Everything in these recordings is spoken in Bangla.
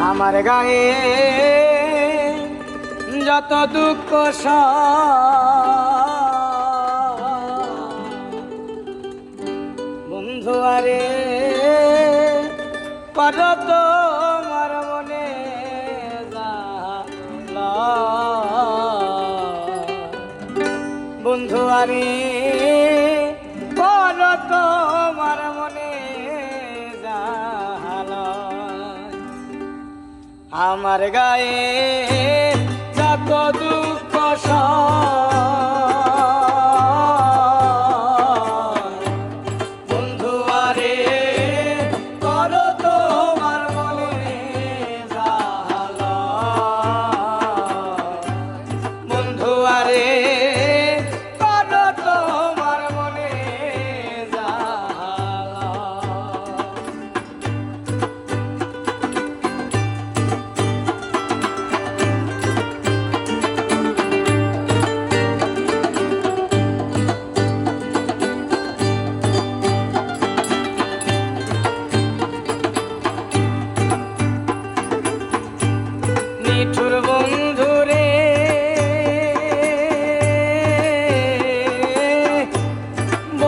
আমার গায়ে যত দুঃখ বন্ধু আরে পরত মর মনে বন্ধু আরে আমার গায়ে যত দুঃখ সব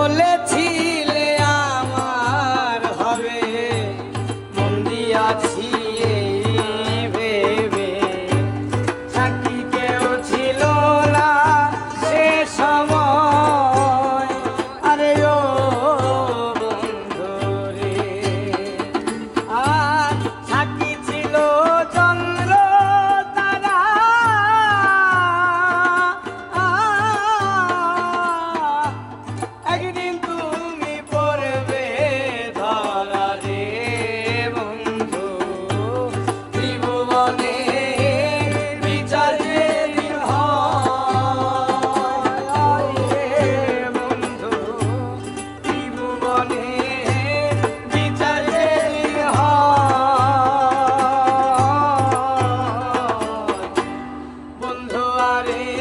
Let's. body.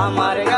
અમારે